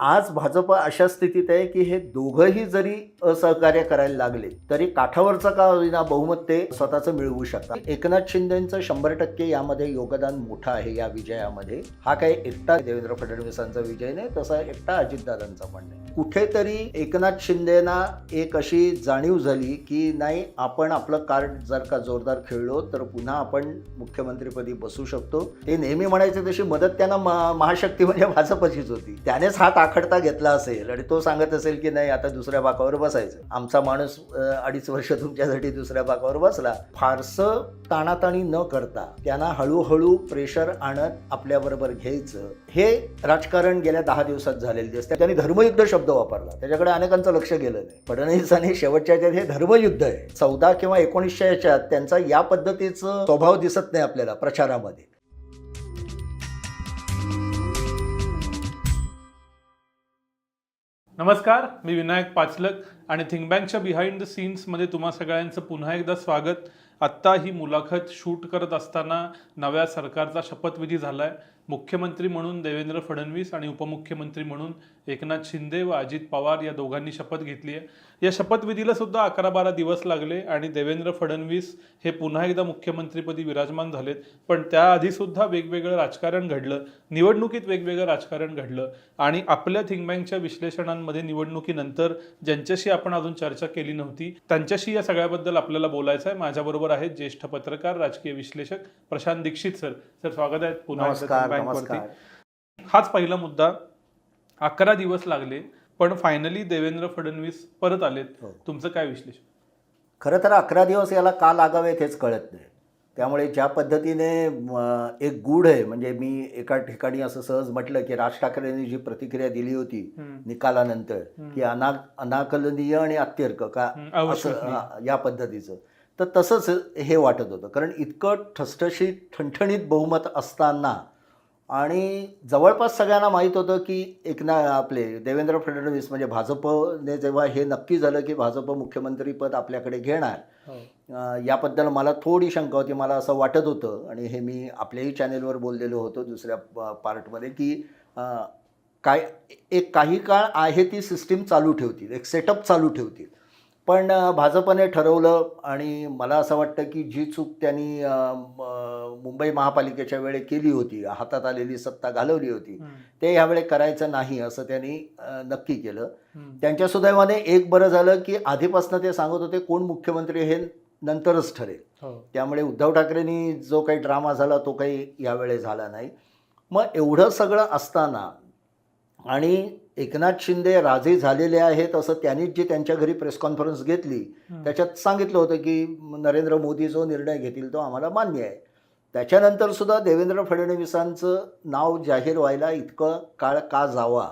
आज भाजप अशा स्थितीत आहे की हे दोघंही जरी असहकार्य करायला लागले तरी काठावरचं का होईना बहुमत ते स्वतःचं मिळवू शकतात. एकनाथ शिंदेचं शंभर टक्के यामध्ये योगदान मोठं आहे या विजयामध्ये. हा काही एकटा देवेंद्र फडणवीसांचा विजय नाही तसा एकटा अजितदादांचा पण नाही. कुठेतरी एकनाथ शिंदेना एक अशी जाणीव झाली की नाही आपण आपलं कार्ड जर का जोरदार खेळलो तर पुन्हा आपण मुख्यमंत्रीपदी बसू शकतो. ते नेहमी म्हणायचे तशी मदत त्यांना महाशक्ती म्हणजे भाजपचीच होती. त्यानेच हात आखडता घेतला असेल आणि तो सांगत असेल की नाही आता दुसऱ्या बाकावर बसायचं. आमचा माणूस अडीच वर्ष तुमच्यासाठी दुसऱ्या बाकावर बसला. फारसं ताणाताणी न करता त्यांना हळूहळू प्रेशर आणत आपल्याबरोबर घ्यायचं. हे राजकारण गेल्या दहा दिवसात झालेले दिसते त्यांनी धर्मयुद्ध शब्द वापरला. त्याच्याकडे अनेकांचं लक्ष गेलं नाही. फडणवीसांनी शेवटच्या ह्याच्यात हे धर्मयुद्ध आहे. चौदा किंवा एकोणीसशे याच्यात त्यांचा या पद्धतीचं स्वभाव दिसत नाही आपल्याला प्रचारामध्ये. नमस्कार मी विनायक पाचलक आणि थिंक बँकच्या बिहाइंड द सीन्समध्ये तुम्हा सगळ्यांचं पुन्हा एकदा स्वागत. आत्ता ही मुलाखत शूट करत असताना नव्या सरकारचा शपथविधी झाला आहे मुख्यमंत्री म्हणून देवेंद्र फडणवीस आणि उपमुख्यमंत्री म्हणून एकनाथ शिंदे व अजित पवार या दोघांनी शपथ घेतली आहे या शपथविधीला सुद्धा अकरा बारा दिवस लागले आणि देवेंद्र फडणवीस हे पुन्हा एकदा मुख्यमंत्रीपदी विराजमान झालेत. पण त्याआधी सुद्धा वेगवेगळं राजकारण घडलं. निवडणुकीत वेगवेगळं राजकारण घडलं. आणि आपल्या थिंक बँकच्या विश्लेषणांमध्ये निवडणुकीनंतर ज्यांच्याशी आपण अजून चर्चा केली नव्हती त्यांच्याशी या सगळ्याबद्दल आपल्याला बोलायचं आहे. माझ्याबरोबर आहेत ज्येष्ठ पत्रकार राजकीय विश्लेषक प्रशांत दीक्षित सर. सर स्वागत आहे पुन्हा हाच पहिला मुद्दा. अकरा दिवस लागले. पण फायनली देवेंद्र फडणवीस परत आलेत. हो. तुमचं काय विश्लेषण? खरं तर अकरा दिवस याला का लागावेत हेच कळत नाही. त्यामुळे ज्या पद्धतीने म, एक गूढ आहे म्हणजे मी एका ठिकाणी असं सहज म्हटलं की राज ठाकरेंनी जी प्रतिक्रिया दिली होती हम्म. निकालानंतर की अना अनाकलनीय आणि अत्यर्क का हम्म, असं अविश्वसनीय. हा, या पद्धतीचं. तर तसंच हे वाटत होतं. कारण इतकं ठसठशीत ठणठणीत बहुमत असताना आणि जवळपास सगळ्यांना माहीत होतं की एकना आपले देवेंद्र फडणवीस म्हणजे भाजपने जेव्हा हे नक्की झालं की भाजप मुख्यमंत्रीपद आपल्याकडे घेणार हो. याबद्दल मला थोडी शंका होती मला असं वाटत होतं आणि हे मी आपल्याही चॅनेलवर बोललेलो होतो दुसऱ्या पार्टमध्ये की काय एक काही काळ आहे ती सिस्टीम चालू ठेवतील एक सेटअप चालू ठेवतील पण भाजपने ठरवलं आणि मला असं वाटतं की जी चूक त्यांनी मुंबई महापालिकेच्या वेळे केली होती हातात आलेली सत्ता घालवली होती ते यावेळी करायचं नाही असं त्यांनी नक्की केलं. त्यांच्या सुदैवाने एक बरं झालं की आधीपासून ते सांगत होते कोण मुख्यमंत्री हे नंतरच ठरेल हो. त्यामुळे उद्धव ठाकरेंनी जो काही ड्रामा झाला तो काही यावेळी झाला नाही मग एवढं सगळं असताना आणि एकनाथ शिंदे राजे झालेले आहेत असं त्यांनीच जी त्यांच्या घरी प्रेस कॉन्फरन्स घेतली. त्याच्यात सांगितलं होतं की नरेंद्र मोदी जो निर्णय घेतील तो आम्हाला मान्य आहे त्याच्यानंतर सुद्धा देवेंद्र फडणवीसांचं नाव जाहीर व्हायला इतकं काळ का जावा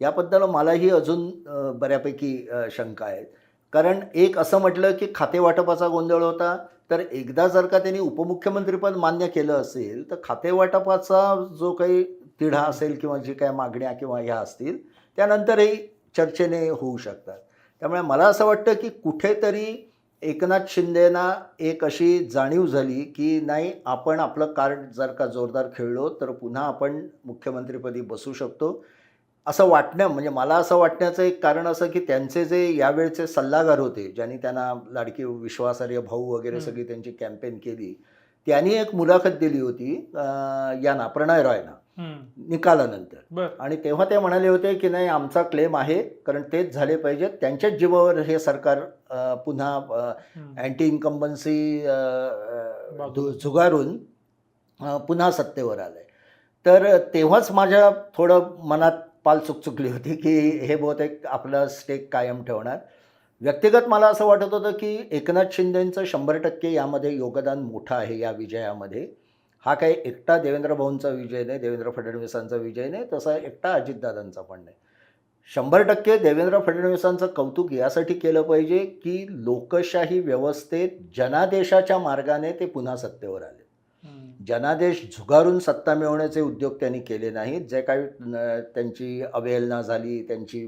याबद्दल मलाही अजून बऱ्यापैकी शंका आहेत कारण एक असं म्हटलं की खाते वाटपाचा गोंधळ होता तर एकदा जर का त्यांनी उपमुख्यमंत्रीपद मान्य केलं असेल तर खाते वाटपाचा जो काही तिढा असेल किंवा जी काही मागण्या किंवा ह्या असतील त्यानंतरही चर्चेने होऊ शकतात त्यामुळे मला असं वाटतं की कुठेतरी एकनाथ शिंदेना एक अशी जाणीव झाली की नाही आपण आपलं कार्ड जर का जोरदार खेळलो तर पुन्हा आपण मुख्यमंत्रीपदी बसू शकतो असं वाटणं म्हणजे मला असं वाटण्याचं एक कारण असं की त्यांचे जे यावेळचे सल्लागार होते ज्यांनी त्यांना लाडकी विश्वासार्ह भाऊ वगैरे. सगळी त्यांची कॅम्पेन केली त्यांनी एक मुलाखत दिली होती यांना प्रणय रॉयना. निकालानंतर. आणि तेव्हा ते म्हणाले होते की नाही आमचा क्लेम आहे कारण तेच झाले पाहिजेत. त्यांच्याच जीवावर हे सरकार पुन्हा. Anti incumbency. झुगारून पुन्हा सत्तेवर आलं आहे तर तेव्हाच माझ्या थोडं मनात पाल चुकचुकली होती की हे बहुतेक आपलं स्टेक कायम ठेवणार. व्यक्तिगत मला असं वाटत होतं की एकनाथ शिंदेंचं शंभर टक्के यामध्ये योगदान मोठं आहे या विजयामध्ये. हा काही एकटा देवेंद्र भाऊंचा विजय नाही देवेंद्र फडणवीसांचा विजय नाही तसा एकटा अजितदादांचा पण नाही शंभर टक्के देवेंद्र फडणवीसांचं कौतुक यासाठी केलं पाहिजे की लोकशाही व्यवस्थेत जनादेशाच्या मार्गाने ते पुन्हा सत्तेवर आले. जनादेश झुगारून सत्ता मिळवण्याचे उद्योग त्यांनी केले नाहीत जे काही त्यांची अवहेलना झाली त्यांची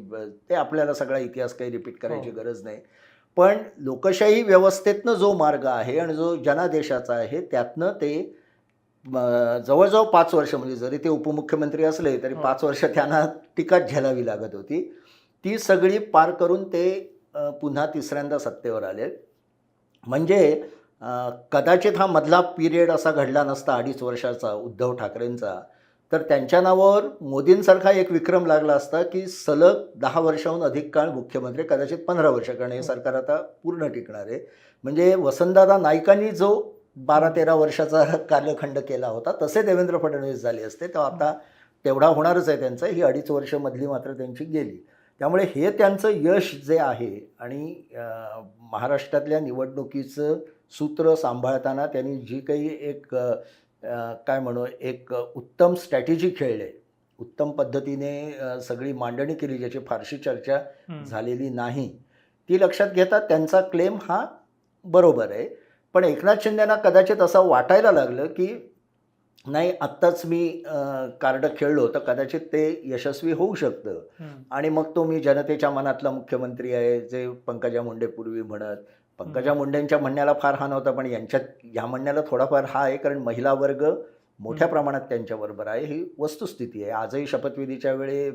ते आपल्याला सगळा इतिहास काही रिपीट करायची हो. गरज नाही पण लोकशाही व्यवस्थेतनं जो मार्ग आहे आणि जो जनादेशाचा आहे त्यातनं ते जवळजवळ पाच वर्ष म्हणजे जरी ते उपमुख्यमंत्री असले तरी हो. पाच वर्ष त्यांना टीकाच झेलावी लागत होती. ती सगळी पार करून ते पुन्हा तिसऱ्यांदा सत्तेवर आले. म्हणजे कदाचित हा मधला पिरियड असा घडला नसता अडीच वर्षाचा उद्धव ठाकरेंचा तर त्यांच्या नावावर मोदींसारखा एक विक्रम लागला असता की सलग दहा वर्षाहून अधिक काळ मुख्यमंत्री कदाचित पंधरा वर्ष कारण हे. सरकार आता पूर्ण टिकणार आहे. म्हणजे वसंतदादा नाईकांनी जो बारा तेरा वर्षाचा कालखंड केला होता. तसे देवेंद्र फडणवीस झाले असते. तर आता तेवढा होणारच आहे त्यांचं. ही अडीच वर्ष मधली मात्र त्यांची गेली. त्यामुळे हे त्यांचं यश जे आहे आणि महाराष्ट्रातल्या निवडणुकीचं सूत्र सांभाळताना त्यांनी जी काही एक काय म्हणू एक उत्तम स्ट्रॅटेजी खेळले. उत्तम पद्धतीने सगळी मांडणी केली ज्याची फारशी चर्चा. झालेली नाही. ती लक्षात घेता त्यांचा क्लेम हा बरोबर आहे. पण एकनाथ शिंदेना कदाचित असं वाटायला लागलं की नाही आत्ताच मी कार्ड खेळलो तर कदाचित ते यशस्वी होऊ शकतं. आणि मग तो मी जनतेच्या मनातला मुख्यमंत्री आहे जे पंकजा मुंडे पूर्वी म्हणत पंकजा मुंडेंच्या म्हणण्याला फार हा नव्हता पण यांच्यात ह्या म्हणण्याला थोडाफार हा आहे कारण महिला वर्ग मोठ्या. प्रमाणात त्यांच्याबरोबर आहे ही वस्तुस्थिती आहे आजही शपथविधीच्या वेळी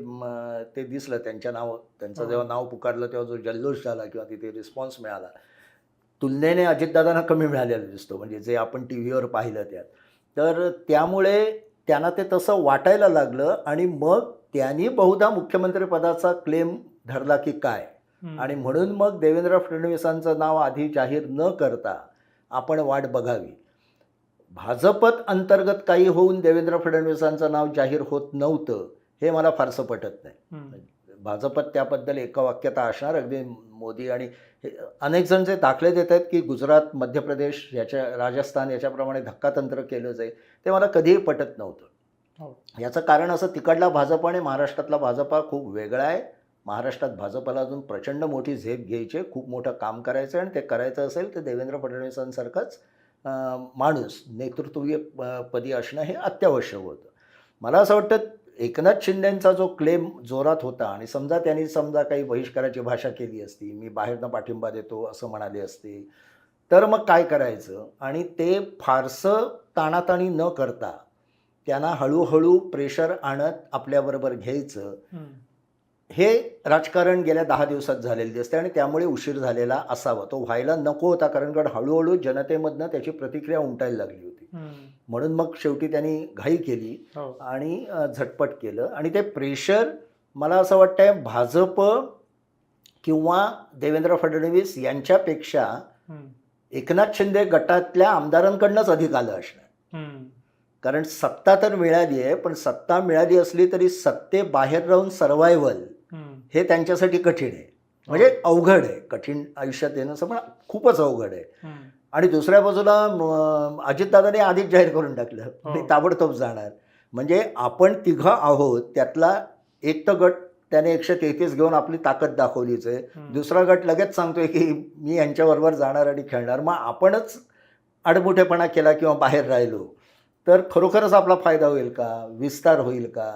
ते दिसलं त्यांच्या नाव त्यांचं. जेव्हा नाव पुकारलं तेव्हा जो जल्लोष झाला किंवा तिथे रिस्पॉन्स मिळाला तुलनेने अजितदादांना कमी मिळालेला दिसतो म्हणजे जे आपण टी व्हीवर पाहिलं त्यात तर त्यामुळे त्यांना ते तसं वाटायला लागलं आणि मग त्यांनी बहुधा मुख्यमंत्रीपदाचा क्लेम धरला की काय. आणि म्हणून मग देवेंद्र फडणवीसांचं नाव आधी जाहीर न करता आपण वाट बघावी भाजपत अंतर्गत काही होऊन देवेंद्र फडणवीसांचं नाव जाहीर होत नव्हतं हे मला फारसं पटत नाही. भाजपत त्याबद्दल एका वाक्यता असणार अगदी मोदी आणि हे अनेक जण जे दाखले देत आहेत की गुजरात मध्य प्रदेश याच्या राजस्थान याच्याप्रमाणे धक्कातंत्र केलं जाईल ते मला कधीही पटत नव्हतं. हो. याचं कारण असं तिकडला भाजप आणि महाराष्ट्रातला भाजपा खूप वेगळा आहे. महाराष्ट्रात भाजपला अजून प्रचंड मोठी झेप घ्यायची आहे, खूप मोठं काम करायचं आहे आणि ते करायचं असेल तर देवेंद्र फडणवीसांसारखंच माणूस नेतृत्वीय पदी असणं हे अत्यावश्यक होतं. मला असं वाटतं एकनाथ शिंदेंचा जो क्लेम जोरात होता आणि समजा त्यांनी समजा काही बहिष्काराची भाषा केली असती मी बाहेरनं पाठिंबा देतो असं म्हणाले असते तर मग काय करायचं आणि ते फारसं ताणाताणी न करता त्यांना हळूहळू प्रेशर आणत आपल्याबरोबर घ्यायचं. हे राजकारण गेल्या दहा दिवसात झालेले दिसते आणि त्यामुळे उशीर झालेला असावा तो व्हायला नको होता कारण कारण हळूहळू जनतेमधनं त्याची प्रतिक्रिया उमटायला लागली होती. म्हणून मग शेवटी त्यांनी घाई केली हो. आणि झटपट केलं आणि ते प्रेशर मला असं वाटतंय भाजप किंवा देवेंद्र फडणवीस यांच्यापेक्षा. एकनाथ शिंदे गटातल्या आमदारांकडनंच अधिक आलं असणार. कारण सत्ता तर मिळाली आहे पण सत्ता मिळाली असली तरी सत्तेबाहेर राहून सर्वायवल. हे त्यांच्यासाठी कठीण आहे म्हणजे अवघड आहे कठीण आयुष्यात येणं असं पण खूपच अवघड आहे. आणि दुसऱ्या बाजूला अजितदादाने आधीच जाहीर करून टाकलं हो. मी ताबडतोब जाणार. म्हणजे आपण तिघं आहोत त्यातला एक तर गट त्याने एकशे तेहतीस घेऊन आपली ताकद दाखवलीच आहे. दुसरा गट लगेच सांगतोय की मी यांच्याबरोबर जाणार आणि खेळणार. मग आपणच आडमुठेपणा केला किंवा बाहेर राहिलो तर खरोखरच आपला फायदा होईल का? विस्तार होईल का?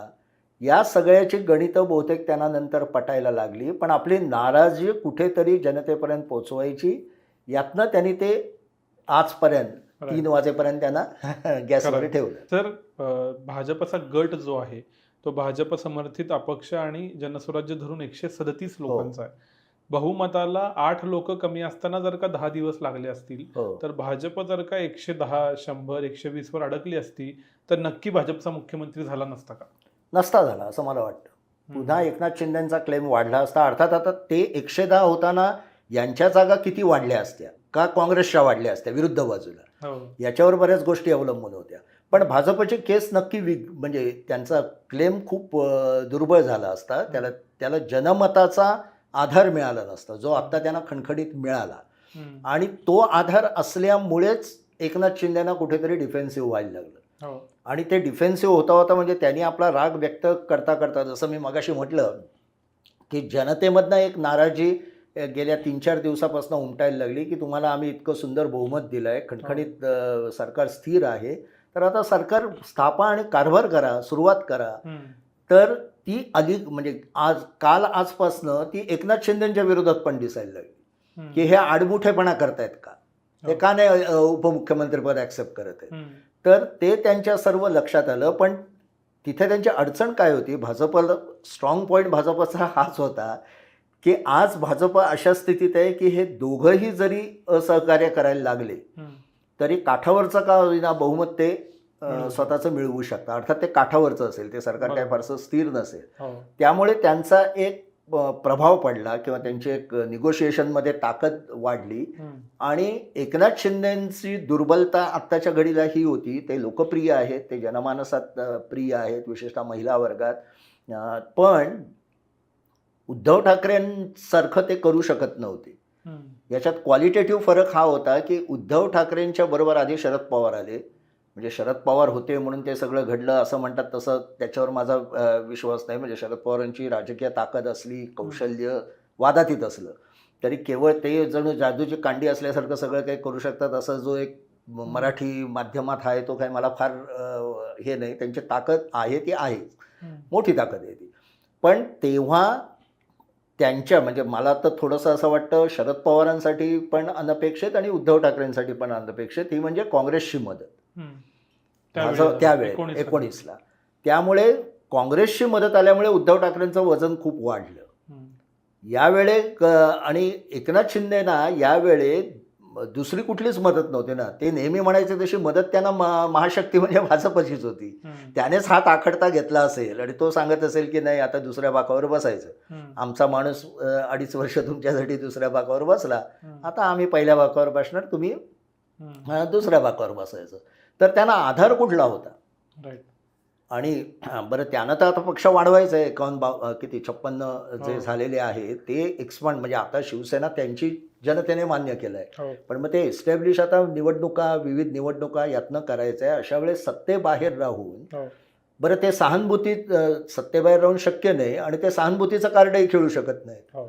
या सगळ्याची गणितं बहुतेक त्यांना नंतर पटायला लागली. पण आपली नाराजी कुठेतरी जनतेपर्यंत पोचवायची यातनं त्यांनी ते आजपर्यंत. तीन वाजेपर्यंत त्यांना गॅसवर. ठेवलं. तर अ, भाजपचा गट जो आहे तो भाजप समर्थित अपक्ष आणि जनस्वराज्य धरून एकशे सदतीस हो. लोकांचा आहे. बहुमताला आठ लोक कमी असताना जर का दहा दिवस लागले असतील हो. तर भाजप जर का एकशे दहा शंभर एकशे वीस वर अडकली असती तर नक्की भाजपचा मुख्यमंत्री झाला नसता का? नसता झाला असं मला वाटतं. पुन्हा एकनाथ शिंदेचा क्लेम वाढला असता अर्थात आता ते एकशे दहा होताना यांच्या जागा किती वाढल्या असत्या? का काँग्रेसच्या वाढल्या असत्या विरुद्ध बाजूला? हो. याच्यावर बऱ्याच गोष्टी अवलंबून होत्या. पण भाजपची केस नक्की विग म्हणजे त्यांचा क्लेम खूप दुर्बळ झाला असता. त्याला त्याला जनमताचा आधार मिळाला नसता जो आत्ता त्यांना खणखणीत मिळाला. आणि तो आधार असल्यामुळेच एकनाथ शिंदेना कुठेतरी डिफेन्सिव्ह व्हायला लागलं. हो. आणि ते डिफेन्सिव्ह होता होता म्हणजे त्यांनी आपला राग व्यक्त करता करता जसं मी मगाशी म्हटलं की जनतेमधनं एक नाराजी गेल्या तीन चार दिवसापासून उमटायला लागली की तुम्हाला आम्ही इतकं सुंदर बहुमत दिलं आहे खणखणीत अ, सरकार स्थिर आहे तर आता सरकार स्थापा आणि कारभार करा सुरुवात करा. तर ती आली म्हणजे आज काल आजपासनं ती एकनाथ शिंदेच्या विरोधात पण दिसायला लागली. की हे आडमुठेपणा करतायत का हे हो. का नाही उपमुख्यमंत्रीपद ॲक्सेप्ट करत आहेत हम्म. तर ते त्यांच्या सर्व लक्षात आलं पण तिथे त्यांची अडचण काय होती भाजपला स्ट्रॉंग पॉईंट भाजपचा हाच होता की आज भाजप अशा स्थितीत आहे की हे दोघंही जरी असहकार्य करायला लागले. तरी काठावरचं का होईना बहुमत ते. स्वतःचं मिळवू शकतात अर्थात ते काठावरचं असेल ते सरकार काय. फारसं स्थिर नसेल हो त्यामुळे त्यांचा एक प्रभाव पडला किंवा त्यांची एक निगोशिएशनमध्ये ताकद वाढली. आणि एकनाथ शिंदेची दुर्बलता आत्ताच्या घडीला ही होती ते लोकप्रिय आहेत ते जनमानसात प्रिय आहेत विशेषतः महिला वर्गात पण उद्धव ठाकरेंसारखं ते करू शकत नव्हते. याच्यात क्वालिटेटिव्ह फरक हा होता की उद्धव ठाकरेंच्या बरोबर आधी शरद पवार आले. म्हणजे शरद पवार होते म्हणून ते सगळं घडलं असं म्हणतात तसं त्याच्यावर माझा विश्वास नाही. म्हणजे शरद पवारांची राजकीय ताकद असली कौशल्य वादातीत असलं तरी केवळ ते जणू जादूची कांडी असल्यासारखं सगळं काही करू शकतात असं जो एक मराठी माध्यमात आहे तो काही मला फार हे नाही. त्यांची ताकद आहे ती आहे. मोठी ताकद आहे ती. पण तेव्हा त्यांच्या म्हणजे मला तर थोडंसं असं वाटतं शरद पवारांसाठी पण अनपेक्षित आणि उद्धव ठाकरेंसाठी पण अनपेक्षित ही म्हणजे काँग्रेसची मदत. माझं त्यावेळेस एकोणीसला. त्यामुळे काँग्रेसची मदत आल्यामुळे उद्धव ठाकरेंचं वजन खूप वाढलं. यावेळे आणि एकनाथ शिंदेना यावेळे दुसरी कुठलीच मदत नव्हती ना. ते नेहमी म्हणायचे तशी मदत त्यांना महाशक्ती म्हणजे भाजपचीच होती. त्यानेच हात आखडता घेतला असेल आणि तो सांगत असेल की नाही आता दुसऱ्या बाकावर बसायचं. आमचा माणूस अडीच वर्ष तुमच्यासाठी दुसऱ्या बाकावर बसला. आता आम्ही पहिल्या बाकावर बसणार तुम्ही दुसऱ्या बाकावर बसायचं. तर त्यांना आधार कुठला होता? आणि बरं त्यानं तर आता पक्ष वाढवायचा आहे एकावन्न बा किती छप्पन्न जे हो. झालेले आहे ते एक्सपांड म्हणजे आता शिवसेना त्यांची जनतेने मान्य केलं आहे हो. पण मग ते एस्टॅब्लिश आता निवडणुका विविध निवडणुका यातनं करायचं आहे अशा वेळेस सत्तेबाहेर राहून हो. बरं ते सहानुभूतीत सत्तेबाहेर राहून शक्य नाही आणि ते सहानुभूतीचं कार्डही खेळू शकत नाही हो.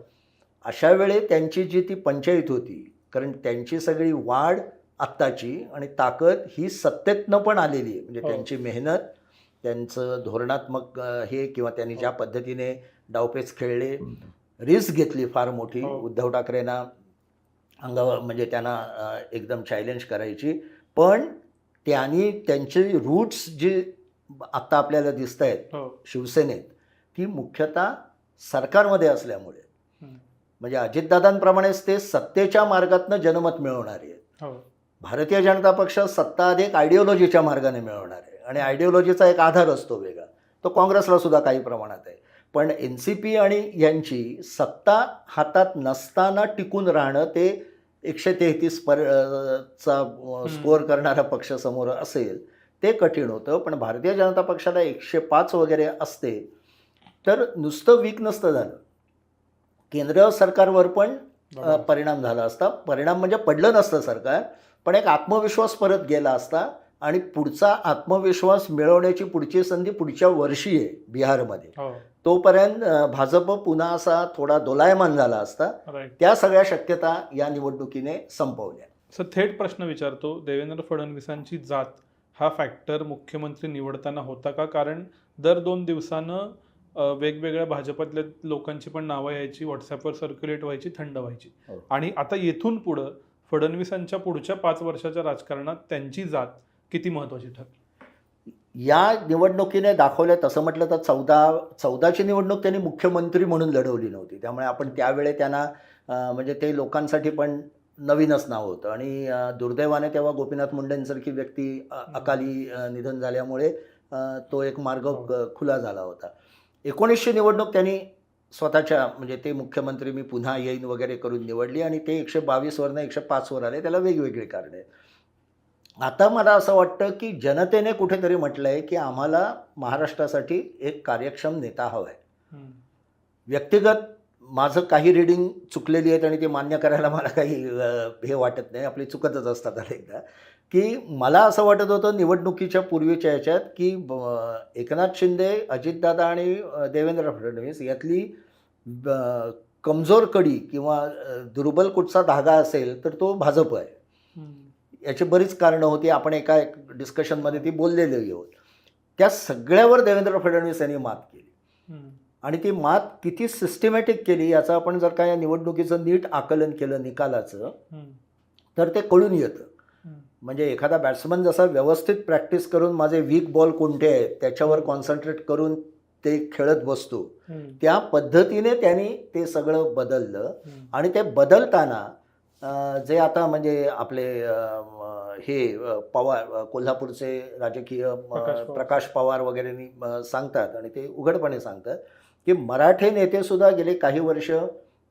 अशा वेळी त्यांची जी ती पंचायत होती कारण त्यांची सगळी वाढ आत्ताची आणि ताकद ही सत्तेतनं पण आलेली आहे. म्हणजे. त्यांची मेहनत त्यांचं धोरणात्मक हे किंवा त्यांनी ज्या पद्धतीने डावपेच खेळले रिस्क घेतली फार मोठी. उद्धव ठाकरेंना अंगावर म्हणजे त्यांना एकदम चॅलेंज करायची. पण त्यांनी त्यांची रूट्स जी आत्ता आपल्याला दिसत आहेत हो. शिवसेनेत ती मुख्यतः सरकारमध्ये असल्यामुळे. म्हणजे अजितदादांप्रमाणेच ते सत्तेच्या मार्गातनं जनमत मिळवणारे आहेत. हो. भारतीय जनता पक्ष सत्ता अधिक आयडिओलॉजीच्या मार्गाने मिळवणार आहे. आणि आयडिओलॉजीचा एक आधार असतो वेगळा. तो काँग्रेसला सुद्धा काही प्रमाणात आहे. पण एन सी पी आणि यांची सत्ता हातात नसताना टिकून राहणं ते एकशे तेहतीस पर चा स्कोअर करणारा पक्ष समोर असेल ते कठीण होतं. पण भारतीय जनता पक्षाला एकशे पाच वगैरे असते तर नुसतं वीक नसतं झालं. केंद्र सरकारवर पण. परिणाम झाला असता. परिणाम म्हणजे पडलं नसतं सरकार पण एक आत्मविश्वास परत गेला असता. आणि पुढचा आत्मविश्वास मिळवण्याची पुढची संधी पुढच्या वर्षी आहे बिहारमध्ये. हो. तोपर्यंत भाजप पुन्हा असा थोडा दोलायमान झाला असता त्या सगळ्या शक्यता या निवडणुकीने संपवल्या. सर थेट प्रश्न विचारतो देवेंद्र फडणवीसांची जात हा फॅक्टर मुख्यमंत्री निवडताना होता का? कारण दर दोन दिवसानं वेगवेगळ्या भाजपातल्या लोकांची पण नावं यायची व्हॉट्सअपवर सर्क्युलेट व्हायची थंड व्हायची. हो. आणि आता येथून पुढं फडणवीसांच्या पुढच्या पाच वर्षाच्या राजकारणात त्यांची जात किती महत्वाची ठरली? या निवडणुकीने दाखवलं तसं म्हटलं तर चौदा चौदाची निवडणूक त्यांनी मुख्यमंत्री म्हणून लढवली नव्हती. त्यामुळे आपण त्यावेळे त्यांना म्हणजे ते लोकांसाठी पण नवीनच नाव होतं. आणि दुर्दैवाने तेव्हा गोपीनाथ मुंडेंसारखी व्यक्ती अकाली निधन झाल्यामुळे तो एक मार्ग हो. खुला झाला होता. एकोणीसशे निवडणूक त्यांनी स्वतःच्या म्हणजे ते मुख्यमंत्री मी पुन्हा येईन वगैरे करून निवडली आणि ते एकशे बावीसवरनं एकशे पाचवर आले. त्याला वेगवेगळी कारणे. आहेत. आता मला असं वाटतं की जनतेने कुठेतरी म्हटलं आहे की आम्हाला महाराष्ट्रासाठी एक कार्यक्षम नेता हवा आहे. व्यक्तिगत माझं काही रिडिंग चुकलेली आहेत आणि ती मान्य करायला मला काही हे वाटत नाही आपली चुकतच असतात अनेकदा की मला असं वाटत होतं निवडणुकीच्या पूर्वीच्या ह्याच्यात की एकनाथ शिंदे अजितदादा आणि देवेंद्र फडणवीस यातली कमजोर कडी किंवा दुर्बल कुठचा धागा असेल तर तो भाजप आहे. याची बरीच कारणं होती. आपण एका एक डिस्कशनमध्ये ती बोललेली आहोत. त्या सगळ्यावर देवेंद्र फडणवीस यांनी मात केली. आणि ती मात किती सिस्टमॅटिक केली याचं आपण जर का या निवडणुकीचं नीट आकलन केलं निकालाचं. तर ते कळून येतं. म्हणजे एखादा बॅट्समन जसा व्यवस्थित प्रॅक्टिस करून माझे वीक बॉल कोणते आहेत त्याच्यावर कॉन्सन्ट्रेट करून ते खेळत बसतो त्या पद्धतीने त्यांनी ते सगळं बदललं. आणि ते बदलताना जे आता म्हणजे आपले हे पवार कोल्हापूरचे राजकीय प्रकाश पवार. वगैरे सांगतात आणि ते उघडपणे सांगतात की मराठे नेते सुद्धा गेले काही वर्ष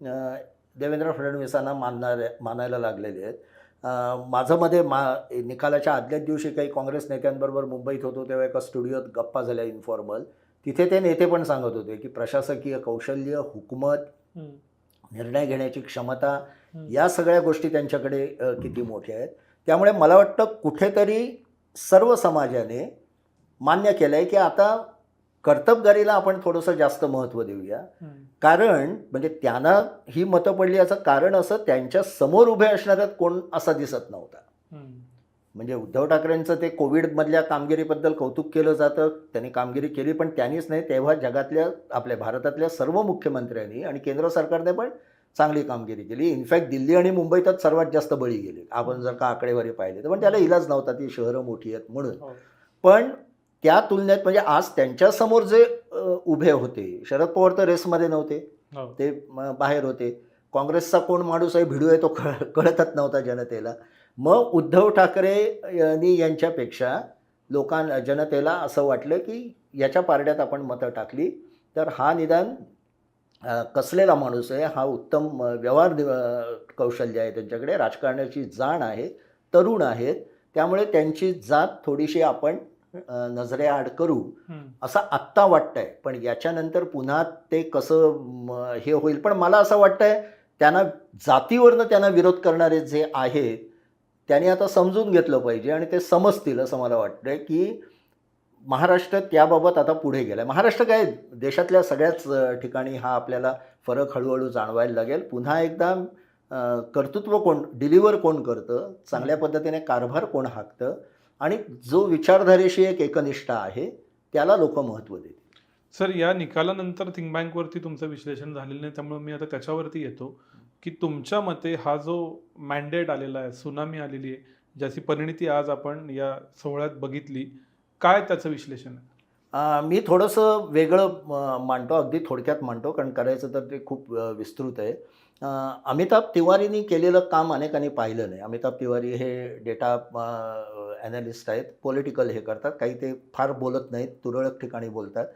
देवेंद्र फडणवीसांना मानणार मानायला लागलेले आहेत माझं मध्ये मा निकालाच्या आदल्याच दिवशी काही काँग्रेस नेत्यांबरोबर मुंबईत होतो तेव्हा एका स्टुडिओत गप्पा झाल्या इन्फॉर्मल तिथे ते नेते पण सांगत होते की प्रशासकीय कौशल्य हुकूमत निर्णय घेण्याची क्षमता. या सगळ्या गोष्टी त्यांच्याकडे किती मोठ्या आहेत त्यामुळे मला वाटतं कुठेतरी सर्व समाजाने मान्य केलं आहे की आता कर्तबगारीला आपण थोडंसं जास्त महत्त्व देऊया. कारण म्हणजे त्यांना ही मतं पडली याचं कारण असं त्यांच्यासमोर उभे असणाऱ्यात कोण असा दिसत नव्हता. म्हणजे उद्धव ठाकरेंचं ते कोविडमधल्या कामगिरीबद्दल कौतुक केलं जातं त्यांनी कामगिरी केली पण त्यांनीच नाही तेव्हा जगातल्या आपल्या भारतातल्या सर्व मुख्यमंत्र्यांनी आणि केंद्र सरकारने पण चांगली कामगिरी केली. इनफॅक्ट दिल्ली आणि मुंबईतच सर्वात जास्त बळी गेले. आपण जर का आकडेवारी पाहिले तर. पण त्याला इलाज नव्हता. ती शहरं मोठी आहेत म्हणून. हो. पण त्या तुलनेत म्हणजे आज त्यांच्यासमोर जे उभे होते शरद पवार तर रेसमध्ये नव्हते. हो. ते बाहेर होते. काँग्रेसचा कोण माणूस आहे भिडू आहे तो कळ कळतच नव्हता जनतेला. मग उद्धव ठाकरे यांनी यांच्यापेक्षा लोकां जनतेला असं वाटलं की याच्या पारड्यात आपण मतं टाकली. तर हा निदान कसलेला माणूस आहे हा उत्तम व्यवहार कौशल्य आहे त्यांच्याकडे. राजकारणाची जाण आहे तरुण आहेत. त्यामुळे त्यांची जात थोडीशी आपण नजरेआड करू असं आत्ता वाटतंय. पण याच्यानंतर पुन्हा ते कसं हे होईल? पण मला असं वाटतंय त्यांना जातीवरनं त्यांना विरोध करणारे जे आहेत त्यांनी आता समजून घेतलं पाहिजे आणि ते समजतील असं मला वाटतंय की महाराष्ट्र त्याबाबत आता पुढे गेलाय. महाराष्ट्र काय देशातल्या सगळ्याच ठिकाणी हा आपल्याला फरक हळूहळू जाणवायला लागेल. पुन्हा एकदा कर्तृत्व कोण डिलिव्हर कोण करतं? चांगल्या पद्धतीने कारभार कोण हाकतं? आणि जो विचारधारेशी एक एकनिष्ठा आहे त्याला लोक महत्त्व देतील. सर या निकालानंतर थिंक बँकवरती तुमचं विश्लेषण झालेलं नाही त्यामुळे मी आता त्याच्यावरती येतो की तुमच्या मते हा जो मॅन्डेट आलेला आहे सुनामी आलेली आहे ज्याची परिणिती आज आपण या सोहळ्यात बघितली काय त्याचं विश्लेषण आहे? मी थोडंसं वेगळं मांडतो अगदी थोडक्यात मांडतो कारण करायचं तर ते खूप विस्तृत आहे. अमिताभ तिवारींनी केलेलं काम अनेकांनी पाहिलं नाही. अमिताभ तिवारी हे डेटा ॲनालिस्ट आहेत पॉलिटिकल हे करतात. काही ते फार बोलत नाहीत तुरळक ठिकाणी बोलतात.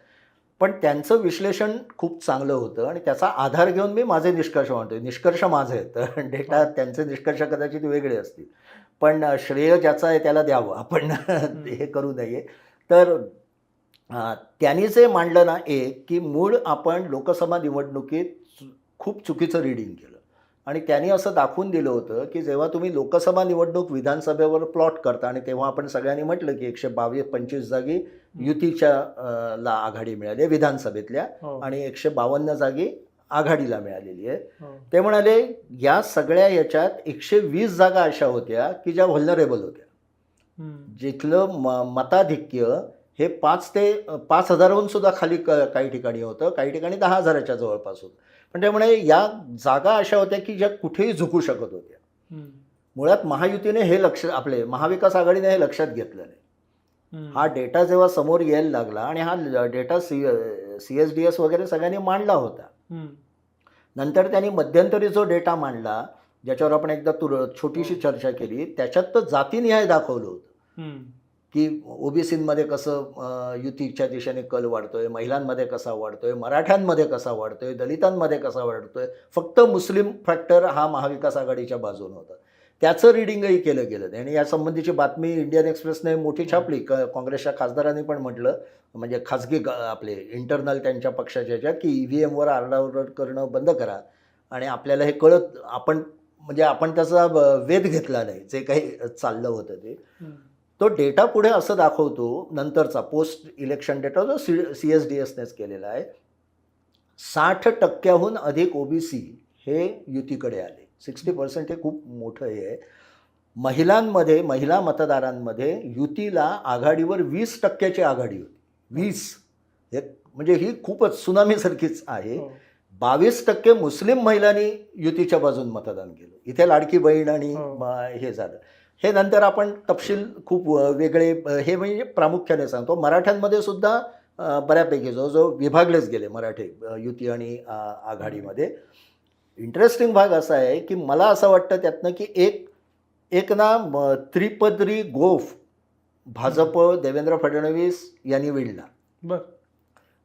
पण त्यांचं विश्लेषण खूप चांगलं होतं आणि त्याचा आधार घेऊन मी माझे निष्कर्ष मांडतोय. निष्कर्ष माझे आहेत. डेटा त्यांचे निष्कर्ष कदाचित वेगळे असतील. पण श्रेय ज्याचं आहे त्याला द्यावं. आपण हे करू नये. तर त्यांनी जे मांडलं ना एक की मूळ आपण लोकसभा निवडणुकीत खूप चुकीचं रिडिंग केलं. आणि त्यांनी असं दाखवून दिलं होतं की जेव्हा तुम्ही लोकसभा निवडणूक विधानसभेवर प्लॉट करता आणि तेव्हा आपण सगळ्यांनी म्हटलं की एकशे बावीस पंचवीस जागी युतीच्या ला आघाडी मिळाली विधानसभेतल्या हो, आणि एकशे बावन्न जागी आघाडीला मिळालेली आहे. हो. ते म्हणाले या सगळ्या याच्यात एकशे वीस जागा अशा होत्या की ज्या व्हल्नरेबल होत्या. जिथलं म मताधिक्य हे पाच ते पाच हजाराहून सुद्धा खाली क काही ठिकाणी होतं काही ठिकाणी दहा हजाराच्या जवळपास होतं. पण त्यामुळे या जागा अशा होत्या की ज्या कुठेही झुकू शकत होत्या. मुळात महायुतीने हे लक्ष आपले महाविकास आघाडीने हे लक्षात घेतलं नाही. हा डेटा जेव्हा समोर यायला लागला आणि हा data C C S D S वगैरे सगळ्यांनी मांडला होता नंतर त्यांनी मध्यंतरी जो डेटा मांडला ज्याच्यावर आपण एकदा तुर छोटीशी चर्चा केली त्याच्यात तर जातीनिहाय दाखवलं होतं. की ओबीसीमध्ये कसं युतीच्या दिशेने कल वाढतोय महिलांमध्ये कसा वाढतोय मराठ्यांमध्ये कसा वाढतोय दलितांमध्ये कसा वाढतोय फक्त मुस्लिम फॅक्टर हा महाविकास आघाडीच्या बाजूने होता. त्याचं रिडिंगही केलं गेलं. नाही आणि यासंबंधीची बातमी इंडियन एक्सप्रेसने मोठी छापली. क काँग्रेसच्या खासदारांनी पण म्हटलं. म्हणजे खाजगी ग आपले इंटरनल त्यांच्या पक्षाच्या ह्याच्यात की ई व्ही एमवर आरडाओरड करणं बंद करा. आणि आपल्याला हे कळत आपण म्हणजे आपण त्याचा वेध घेतला नाही. जे काही चाललं होतं ते. तो डेटा पुढे असं दाखवतो नंतरचा पोस्ट इलेक्शन डेटा जो सी सी एस डी एसनेच केलेला आहे. साठ टक्क्याहून अधिक ओबीसी हे युतीकडे आले. सिक्स्टी पर्सेंट हे खूप मोठं हे आहे. महिलांमध्ये महिला मतदारांमध्ये युतीला आघाडीवर वीस टक्क्याची आघाडी होती. वीस. हे म्हणजे ही खूपच सुनामीसारखीच आहे. हो. बावीस टक्के मुस्लिम महिलांनी युतीच्या बाजून मतदान केलं. इथे लाडकी बहीण आणि हो. हे झालं. हे नंतर आपण तपशील खूप वेगळे हे म्हणजे प्रामुख्याने सांगतो. मराठ्यांमध्ये सुद्धा बऱ्यापैकी जो जो विभागलेच गेले मराठे युती आणि आघाडीमध्ये. इंटरेस्टिंग भाग असा आहे की मला असं वाटतं त्यातनं की एक एक ना त्रिपदरी गोफ भाजप देवेंद्र फडणवीस यांनी विणला बर.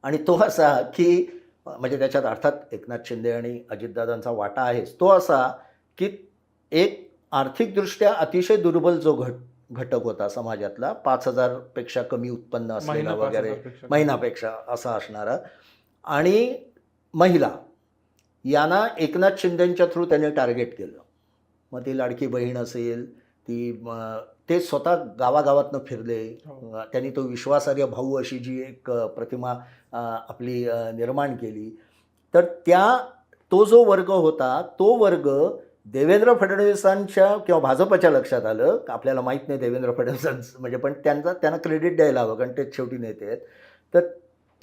आणि तो असा की म्हणजे त्याच्यात अर्थात एकनाथ शिंदे आणि अजितदादांचा वाटा आहेच. तो असा की एक आर्थिकदृष्ट्या अतिशय दुर्बल जो घट घटक होता समाजातला पाच हजारपेक्षा कमी उत्पन्न असलेला वगैरे. महिनापेक्षा असा असणारा. आणि महिला यांना एकनाथ शिंदेच्या थ्रू त्यांनी टार्गेट केलं. मग ती लाडकी बहीण असेल ती ते स्वतः गावागावातनं फिरले. हो. त्यांनी तो विश्वासार्ह भाऊ अशी जी एक प्रतिमा आपली निर्माण केली. तर त्या तो जो वर्ग होता तो वर्ग देवेंद्र फडणवीसांच्या किंवा भाजपच्या लक्षात आलं. आपल्याला माहीत नाही देवेंद्र फडणवीसांचं म्हणजे पण त्यांचा त्यांना क्रेडिट द्यायला हवं कारण ते शेवटी नेते आहेत. तर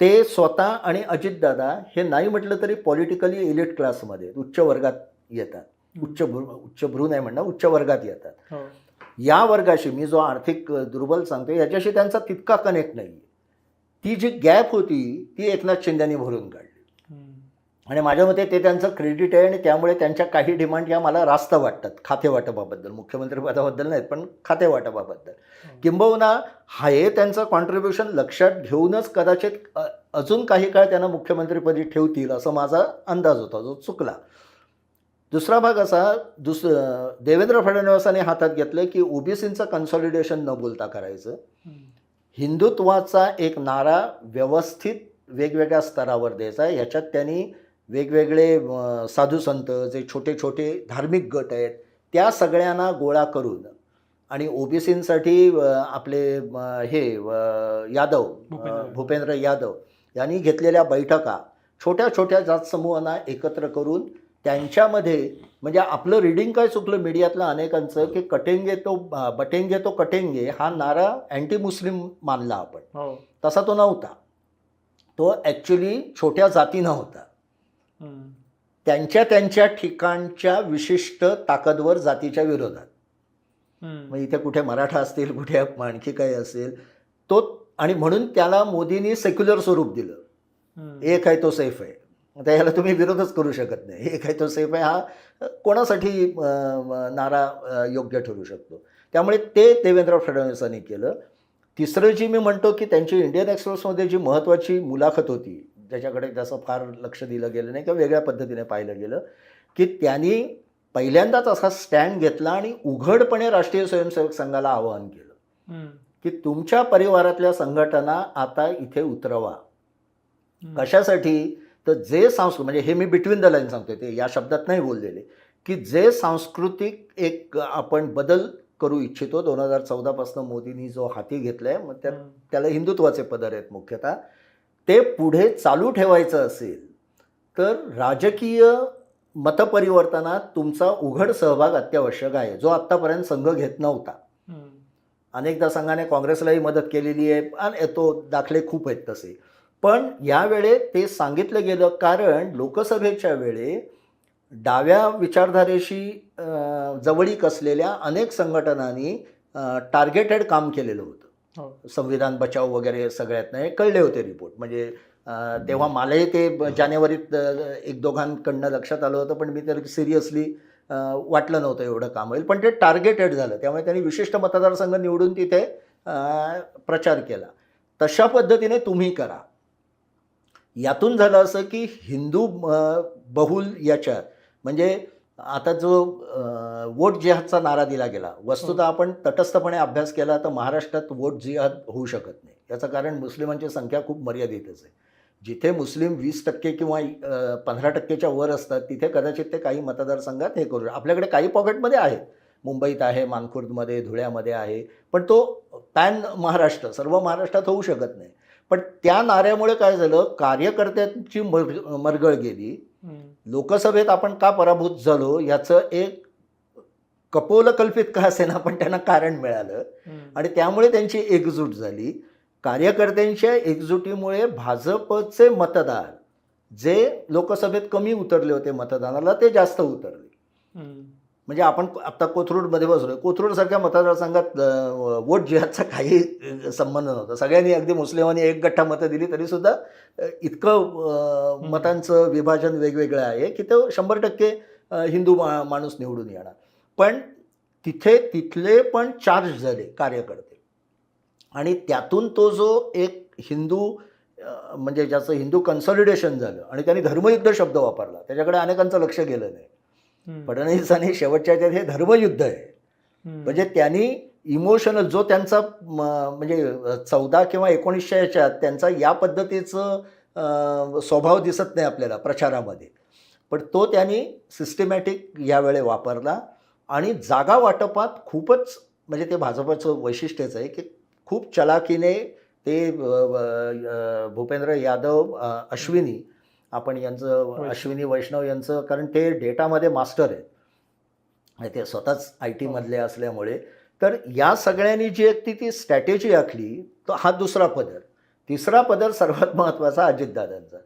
ते स्वतः आणि अजितदादा हे नाही म्हटलं तरी पॉलिटिकली एलिट क्लासमध्ये उच्च वर्गात येतात उच्च भ्रू उच्च भ्रू नाही म्हणणं उच्च वर्गात येतात हो. या वर्गाशी मी जो आर्थिक दुर्बल सांगतो याच्याशी त्यांचा तितका कनेक्ट नाही ती जी गॅप होती ती एकनाथ शिंदेनी भरून काढली. आणि माझ्या मते ते त्यांचं क्रेडिट आहे आणि त्यामुळे त्यांच्या काही डिमांड या मला रास्त वाटतात. खाते वाटपाबद्दल. नाहीत पण खाते वाटपाबद्दल. किंबहुना हा हे त्यांचं कॉन्ट्रीब्युशन लक्षात घेऊनच कदाचित अजून काही काळ त्यांना मुख्यमंत्रीपदी ठेवतील असं माझा अंदाज होता जो चुकला. दुसरा भाग असा दुस देवेंद्र फडणवीसांनी हातात घेतलं की ओबीसींचं कन्सॉलिडेशन न बोलता करायचं. हिंदुत्वाचा एक नारा व्यवस्थित वेगवेगळ्या स्तरावर द्यायचा ह्याच्यात त्यांनी वेगवेगळे साधू संत जे छोटे छोटे धार्मिक गट आहेत त्या सगळ्यांना गोळा करून आणि ओबीसींसाठी आपले हे यादव भूपेंद्र. यादव यांनी घेतलेल्या बैठका छोट्या छोट्या जात समूहांना एकत्र करून त्यांच्यामध्ये म्हणजे आपलं रिडिंग काय चुकलं मीडियातलं अनेकांचं की कटेंगे तो बटेंगे तो कटेंगे हा नारा अँटी मुस्लिम मानला आपण हो तसा तो नव्हता तो ॲक्च्युली छोट्या जातीनं होता. त्यांच्या त्यांच्या ठिकाणच्या विशिष्ट ताकदवर जातीच्या विरोधात. मग इथे कुठे मराठा असतील कुठे आणखी काही असेल तो आणि म्हणून त्याला मोदींनी सेक्युलर स्वरूप दिलं. एक आहे तो सेफ आहे. आता याला तुम्ही विरोधच करू शकत नाही. एक आहे तो सेफ आहे हा कोणासाठी नारा योग्य ठरू शकतो? त्यामुळे ते देवेंद्र फडणवीसांनी केलं. तिसरं जी मी म्हणतो की त्यांची इंडियन एक्सप्रेसमध्ये जी महत्त्वाची मुलाखत होती ज्याच्याकडे त्याचं फार लक्ष दिलं गेलं नाही किंवा वेगळ्या पद्धतीने पाहिलं गेलं की त्यांनी पहिल्यांदाच असा स्टँड घेतला आणि उघडपणे राष्ट्रीय स्वयंसेवक संघाला आवाहन केलं. की तुमच्या परिवारातल्या संघटना आता इथे उतरवा. कशासाठी तर जे सांस्कृतिक म्हणजे हे मी बिटवीन द लाईन सांगतोय ते या शब्दात नाही बोललेले की जे सांस्कृतिक एक आपण बदल करू इच्छितो दोन हजार चौदापासून मोदींनी जो हाती घेतलाय मग हम्म. त्याला हिंदुत्वाचे पदर आहेत मुख्यतः ते पुढे चालू ठेवायचं असेल तर राजकीय मतपरिवर्तनात तुमचा उघड सहभाग अत्यावश्यक आहे जो आत्तापर्यंत संघ घेत नव्हता. अनेकदा संघाने काँग्रेसलाही मदत केलेली आहे आणि तो दाखले खूप आहेत तसे. पण यावेळे ते सांगितलं गेलं कारण लोकसभेच्या वेळे डाव्या विचारधारेशी जवळीक असलेल्या अनेक संघटनांनी टार्गेटेड काम केलेलं होतं. संविधान बचाव वगैरे सगळ्यातनं हे कळले होते रिपोर्ट म्हणजे तेव्हा मलाही ते ब- जानेवारीत एक दोघांकडनं लक्षात आलं होतं पण मी तर सिरियसली वाटलं नव्हतं एवढं काम होईल. पण ते टार्गेटेड झालं. त्यामुळे त्यांनी विशिष्ट मतदारसंघ निवडून तिथे प्रचार केला. तशा पद्धतीने तुम्ही करा. यातून झालं असं की हिंदू बहुल याच्यात म्हणजे आता जो वोट जिहादचा नारा दिला गेला वस्तुतः आपण तटस्थपणे अभ्यास केला तर महाराष्ट्रात वोट जिहाद होऊ शकत नाही. याचं कारण मुस्लिमांची संख्या खूप मर्यादितच आहे. जिथे मुस्लिम वीस टक्के किंवा पंधरा टक्केच्या वर असतात तिथे कदाचित ते काही मतदारसंघात हे करू. आपल्याकडे काही पॉकेटमध्ये आहे मुंबईत आहे मानखुर्दमध्ये धुळ्यामध्ये आहे. पण तो पॅन महाराष्ट्र सर्व महाराष्ट्रात होऊ शकत नाही. पण त्या नाऱ्यामुळे काय झालं? कार्यकर्त्यांची मर मरगळ गेली. लोकसभेत आपण का पराभूत झालो याचं एक कपोलकल्पित का असेना पण त्यांना कारण मिळालं. आणि त्यामुळे त्यांची एकजूट झाली कार्यकर्त्यांच्या एकजुटीमुळे भाजपचे मतदार जे लोकसभेत कमी उतरले होते मतदानाला ते जास्त उतरले. म्हणजे आपण आत्ता कोथरूडमध्ये बसलोय कोथरूडसारख्या मतदारसंघात वोट जिहादचा काही संबंध नव्हता सगळ्यांनी अगदी मुस्लिमांनी एक गठ्ठा मतं दिली तरीसुद्धा इतकं. मतांचं विभाजन वेगवेगळं आहे की तो शंभर टक्के हिंदू मा माणूस निवडून येणार पण तिथे तिथले पण चार्ज झाले कार्यकर्ते आणि त्यातून तो जो एक हिंदू म्हणजे ज्याचं हिंदू कन्सॉलिडेशन झालं आणि त्यांनी धर्मयुद्ध शब्द वापरला त्याच्याकडे अनेकांचं लक्ष गेलं नाही. फडणवीसांनी शेवटच्या हे धर्मयुद्ध आहे. म्हणजे त्यांनी इमोशनल जो त्यांचा म्हणजे चौदा किंवा एकोणीसशे याच्यात त्यांचा या पद्धतीचं स्वभाव दिसत नाही आपल्याला प्रचारामध्ये. पण तो त्यांनी सिस्टमॅटिक यावेळे वापरला आणि जागा वाटपात खूपच म्हणजे ते भाजपचं वैशिष्ट्यच आहे की खूप चलाकीने ते भूपेंद्र यादव अश्विनी आपण यांचं अश्विनी वैष्णव यांचं कारण ते डेटामध्ये मास्टर आहेत. आणि ते स्वतःच आय टीमधले असल्यामुळे. तर या सगळ्यांनी जी एक ती ती स्ट्रॅटेजी आखली तो हा दुसरा पदर. तिसरा पदर सर्वात महत्त्वाचा अजितदादांचा.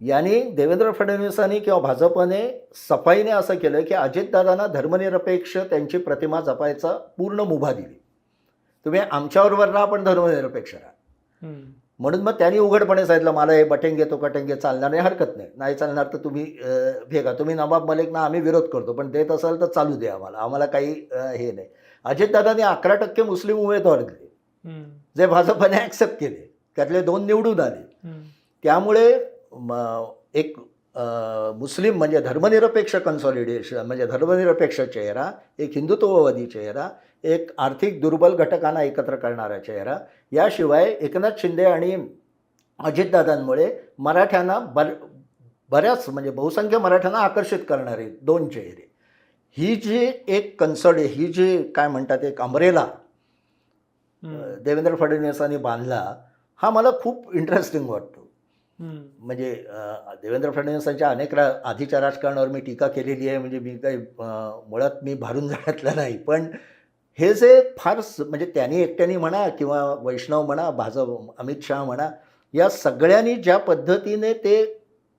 यांनी देवेंद्र फडणवीसांनी किंवा भाजपने सफाईने असं केलं की अजितदादांना धर्मनिरपेक्ष त्यांची प्रतिमा जपायचा पूर्ण मुभा दिली. तुम्ही आमच्याबरोबर राहा पण धर्मनिरपेक्ष राहा. म्हणून मग त्यांनी उघडपणे सांगितलं मला हे बटेंगे तो कटेंगे चालणार नाही हरकत नाही. नाही चालणार तर तुम्ही भेगा. तुम्ही नवाब मलिकना आम्ही विरोध करतो. पण देत असाल तर चालू द्या आम्हाला. आम्हाला काही हे नाही. अजितदादांनी अकरा टक्के मुस्लिम उमेदवार दिले. जे भाजपने ॲक्सेप्ट केले. त्यातले दोन निवडून आले. त्यामुळे एक मुस्लिम म्हणजे धर्मनिरपेक्ष कन्सॉलिडेशन म्हणजे धर्मनिरपेक्ष चेहरा एक हिंदुत्ववादी चेहरा एक आर्थिक दुर्बल घटकांना एकत्र करणारा चेहरा याशिवाय एकनाथ शिंदे आणि अजितदादांमुळे मराठ्यांना बर बऱ्याच म्हणजे बहुसंख्य मराठ्यांना आकर्षित करणारे दोन चेहरे ही जी एक कन्सॉलि ही जी काय म्हणतात एक अमरेला हम्म. देवेंद्र फडणवीसांनी बांधला हा मला खूप इंटरेस्टिंग वाटतो. म्हणजे देवेंद्र फडणवीसांच्या अनेक रा आधीच्या राजकारणावर मी टीका केलेली आहे म्हणजे मी काही मुळात मी भारून जाण्यातला नाही पण हे जे फार म्हणजे त्यांनी एकट्याने म्हणा किंवा वैष्णव म्हणा भाजप अमित शहा म्हणा या सगळ्यांनी ज्या पद्धतीने ते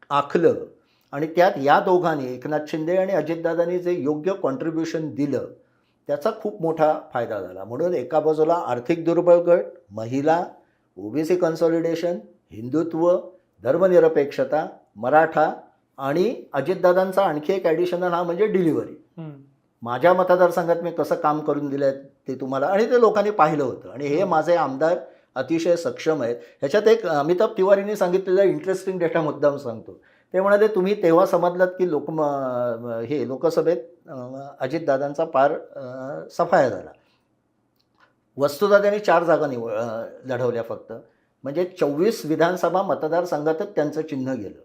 आखलं आणि त्यात या दोघांनी एकनाथ शिंदे आणि अजितदादांनी जे योग्य कॉन्ट्रीब्युशन दिलं त्याचा खूप मोठा फायदा झाला. म्हणून एका बाजूला आर्थिक दुर्बळ गट महिला ओबीसी कन्सॉलिडेशन हिंदुत्व धर्मनिरपेक्षता मराठा आणि अजितदादांचा आणखी एक ॲडिशनल हा म्हणजे डिलिव्हरी माझ्या मतदारसंघात मी कसं काम करून दिलं आहे ते तुम्हाला आणि ते लोकांनी पाहिलं होतं. आणि हे माझे आमदार अतिशय सक्षम आहेत. ह्याच्यात एक अमिताभ तिवारींनी सांगितलेला इंटरेस्टिंग डेटा मुद्दाम सांगतो. ते म्हणाले तुम्ही तेव्हा समजलात की लोक हे लोकसभेत अजितदादांचा पार सफाया झाला. वस्तुतः त्यांनी चार जागा निव लढवल्या फक्त. म्हणजे चोवीस विधानसभा मतदारसंघातच त्यांचं चिन्ह गेलं.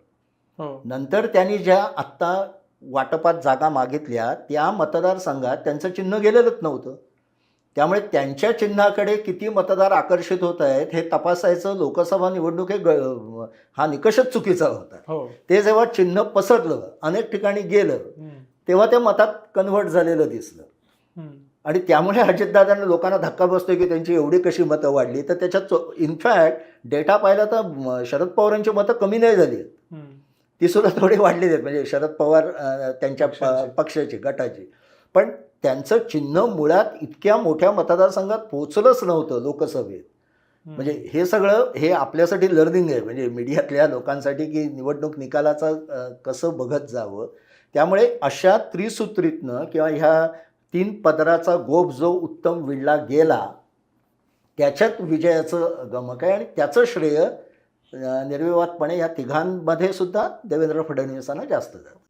हो. नंतर त्यांनी ज्या आत्ता वाटपात जागा मागितल्या त्या मतदारसंघात त्यांचं चिन्ह गेलेलंच नव्हतं त्यामुळे त्यांच्या चिन्हाकडे किती मतदार आकर्षित होत आहेत हे तपासायचं लोकसभा निवडणूक हे ग हा निकषच चुकीचा होता हो ते जेव्हा चिन्ह पसरलं अनेक ठिकाणी गेलं. तेव्हा त्या मतात कन्व्हर्ट झालेलं दिसलं. आणि त्यामुळे अजितदादांना लोकांना धक्का बसतोय की त्यांची एवढी कशी मतं वाढली तर त्याच्यात इनफॅक्ट डेटा पाहिला तर शरद पवारांची मतं कमी नाही झाली. ती सुद्धा थोडी वाढली आहेत. म्हणजे शरद पवार त्यांच्या प- पक्षाची. गटाची. पण त्यांचं चिन्ह मुळात इतक्या मोठ्या मतदारसंघात पोचलंच नव्हतं लोकसभेत. म्हणजे हे सगळं हे आपल्यासाठी लर्निंग आहे. म्हणजे मीडियातल्या लोकांसाठी की निवडणूक निकालाचा कसं बघत जावं. त्यामुळे अशा त्रिसूत्रीतनं किंवा ह्या तीन पदराचा गोप जो उत्तम विणला गेला त्याच्यात विजयाचं गमक आहे आणि त्याचं श्रेय निर्विवादपणे या तिघांमध्ये सुद्धा देवेंद्र फडणवीसांना जास्त जातं